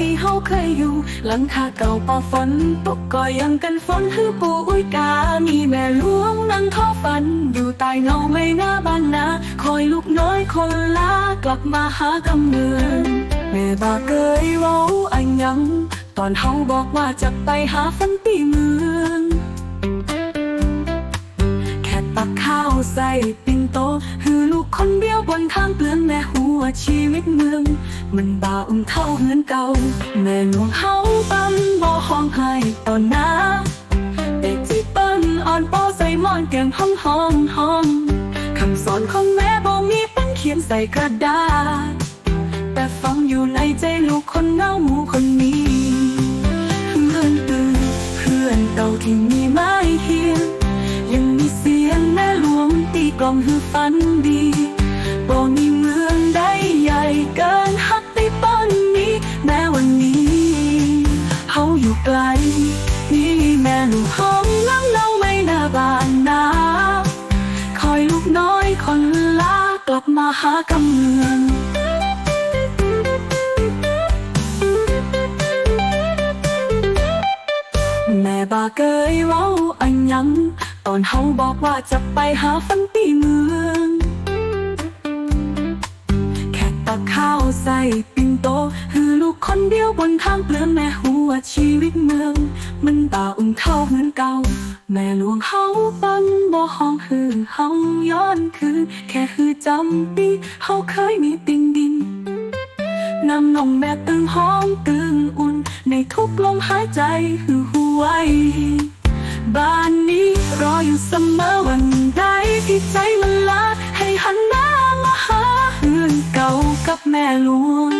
ตีเฮาเคยอยู่ หลังคาเก่าป่าฝนตกก็ยังกันฝนคือปูอุ้ยกา มีแม่หลวงนั่งท่อฝัน อยู่ใต้เงาไม่หน้าบ้านนาคอยลูกน้อยคนลากลับมาหากำเนิดแม่บาเกยเว้าอันยัง ตอนเฮาบอกว่าจะไปหาฝันตีเมืองแค่ตักข้าวใส่ปิ่นโต คือลูกคนเดียวบนทางเปลือนแม่หัวชีวิตเมือง มันบ่าอุ่มเท่าเหือนเก่า แม่หลวงเฮาปั้นบ่ห้องให้ตอนหน้าเด็กที่เปิ้นอ่อนปอใส่หมอนแก้มห้องห้องห้องคำสอนของแม่บ่มีปั้นเขียนใส่กระดาษ แต่ฟังอยู่ในใจลูกคนเน่าหมูคนนี้เพื่อนตื่นเพื่อนเก่าที่มีไม้เคียง ลองให้ฝันดีบ่มีเมืองใดใหญ่เกินฮักได้ป้นนี้ แม้วันนี้เฮาอยู่ไกล นี่แม่ลูกหองนั่งเล่าไม่น่าบานนาคอยลูกน้อยคนลากลับมาหากำเนิดแม่บาเกยเว้าอันยัง ตอนเฮาบอกว่าจะไปหาฝันตีเมือง แค่ตักข้าวใส่ปิ่นโต คือลูกคนเดียวบนทางเปลือนแม่หัวชีวิตเมือง มันตาอุ่มเท่าเหมือนเก่า แม่หลวงเฮาปันบ่ห้องคือเฮาย้อนคืน แค่คือจำปีเฮาเคยมีติ่งดินน้ำนองแม่ตึงห้องตึงอุ่น ในทุกลมหายใจคือหัวใจบ้า อยู่เสมอวันใดที่ใจมันลาให้หันหน้ามาหาเพื่อนเก่ากับแม่หลวง